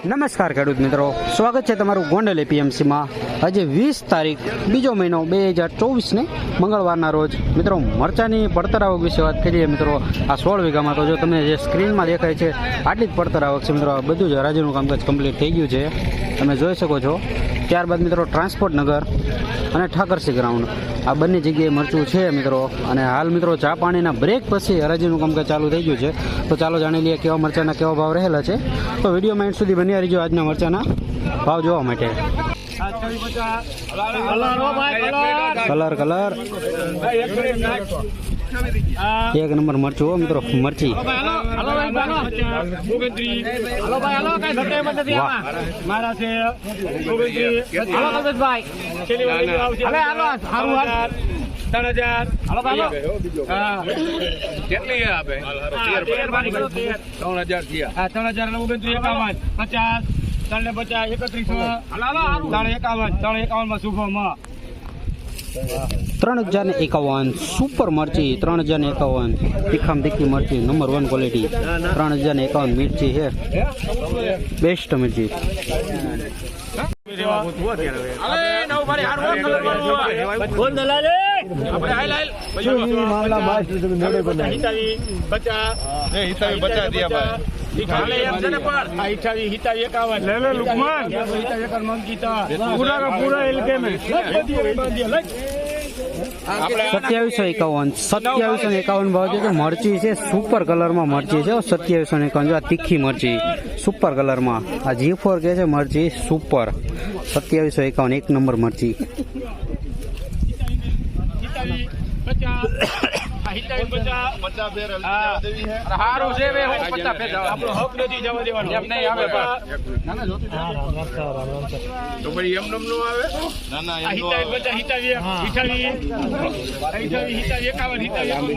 નમસ્કાર ખેડૂત મિત્રો. સ્વાગત છે તમારું ગોંડલ એપીએમસીમાં. આજે વીસ તારીખ, બીજો મહિનો બે હજાર ચોવીસને મંગળવારના રોજ. મિત્રો, મરચાની પડતર આવક વિશે વાત કરીએ મિત્રો. આ સોળ વીઘામાં તો જો તમને જે સ્ક્રીનમાં દેખાય છે, આટલી જ પડતર આવક છે મિત્રો. બધું જ હરાજીનું કામકાજ કમ્પ્લીટ થઈ ગયું છે. તમે જોઈ શકો છો. ત્યારબાદ મિત્રો, ટ્રાન્સપોર્ટ નગર અને ઠાકરસી ગ્રાઉન્ડ આ બંને જગ્યાએ મરચું છે મિત્રો. અને હાલ મિત્રો ચા પાણીના બ્રેક પછી હરાજીનું કામકાજ ચાલુ થઈ ગયું છે. તો ચાલો જાણી લઈએ કેવા મરચાના કેવા ભાવ રહેલા છે. તો વિડીયોમાં એન્ડ સુધી બન્યા રહીજો આજના મરચાના ભાવ જોવા માટે. કલર કલર એક નંબર મરચું હો મિત્રો મરચી. મારા છે ત્રણ હજાર હાલો હાલો. હા. કેટલી આપે. ત્રણ હજાર થયા. ત્રણ હજાર ઓગણત્રીસ એકાવન પચાસ ત્રણ ને પચાસ એકત્રીસો. ત્રણ એકાવન ત્રણ એકાવનમાં શુભમાં ત્રણ હજાર ને એકાવન સુપર મરચી ત્રણ હજાર ને એકાવન તીખામ તીખી મરચી નંબર વન ક્વોલિટી. ત્રણ હજાર ને એકાવન મિર્ચી છે. બેસ્ટ મિર્ચી. બોલ સત્યાવીસો એકાવન સત્યાવીસો એકાવન ભાવ છે મરચી છે સુપર કલરમાં મરચી છે સત્યાવીસો ને એકાવન જો આ તીખી મરચી સુપર કલરમાં આ જી ફોર કે છે મરચી સુપર સત્યાવીસો એકાવન એક નંબર મરચી. હિતાવી પચાસ આ હિતાવી પચાસ હા. હારું છે બે હું પચાસ ફેર આપણો હક નથી જવા દેવાનો. એમ નહીં આવે તો પછી એમ નમ નો આવે આ હિતાવી પચાસ હિતાવી હિતાવી હિતાવી હિતાવી એકાવન હિતાવી.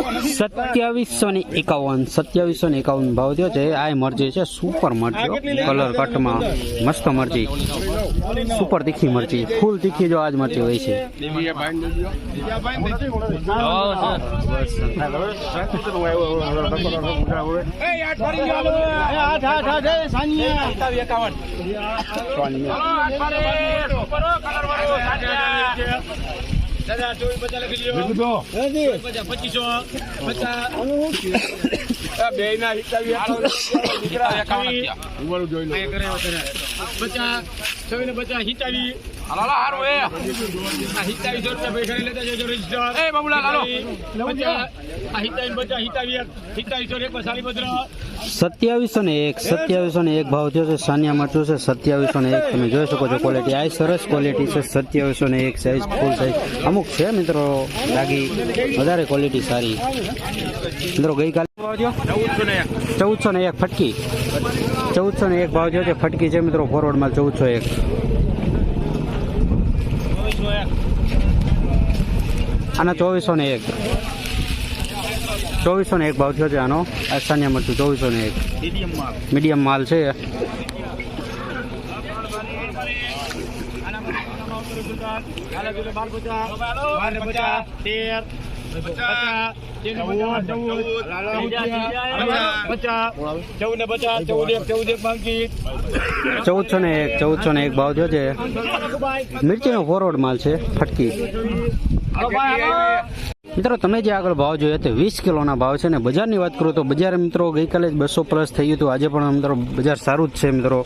એકાવન સત્યાવીસો ને એકાવન સત્યાવીસો ને એકાવન ભાવ થયો છે. આ મરજી છે સુપર મરજી કલર કટમાં મસ્ત મરજી. સુપર તીખી મરજી. ફૂલ તીખી જો આજ મરજી હોય છે. ભાઈ દેજો હિતાવી એકાવન દાદા ચોવીસ પચાસ લખી લ્યો પચાસ પચીસો પચાસ બે ના હિસાબી ઉમર જોઈ લો પચાસ છવ્વીસ ને પચાસ હિતાવી આ હિતાવીસો રૂપિયા પૈસા લેતા જજો રજિસ્ટર એ બબુલા લાલો હિતાવી પચાસ હિતાવી એક હિતાવીસો ને એક સાલી પત્ર સત્યાવીસો ને એક સત્યાવીસો ને એક ભાવ થયો છે સાનિયા મરચું છે સત્યાવીસો ને એક તમે જોઈ શકો છો ક્વોલિટી આ સરસ ક્વોલિટી છે સત્યાવીસો ને એક સાઈઝ ફૂલ સાઈઝ અમુક છે મિત્રો લાગી વધારે ક્વોલિટી સારી. મિત્રો ગઈકાલે ચૌદસો ને એક. ફટકી. ચૌદસો ને એક ભાવ થયો છે ફટકી છે મિત્રો ફોરવર્ડ માલ ચૌદસો એક. આના ચોવીસો ને એક. ચોવીસો ને એક ભાવ થયો છે આનો. સાનિયા મરચું ચોવીસો ને એક. મીડિયમ માલ છે. ચૌદસો ને એક ચૌદસો ને એક ભાવ થયો છે. મિર્ચીનો ફોરવર્ડ માલ છે ફટકી. મિત્રો તમે જે આગળ ભાવ જોયો તે વીસ કિલોના ભાવ છે ને બજારની વાત કરું તો બજાર મિત્રો ગઈકાલે જ બસો પ્લસ થઈ ગયું હતું. આજે પણ મિત્રો બજાર સારું જ છે મિત્રો.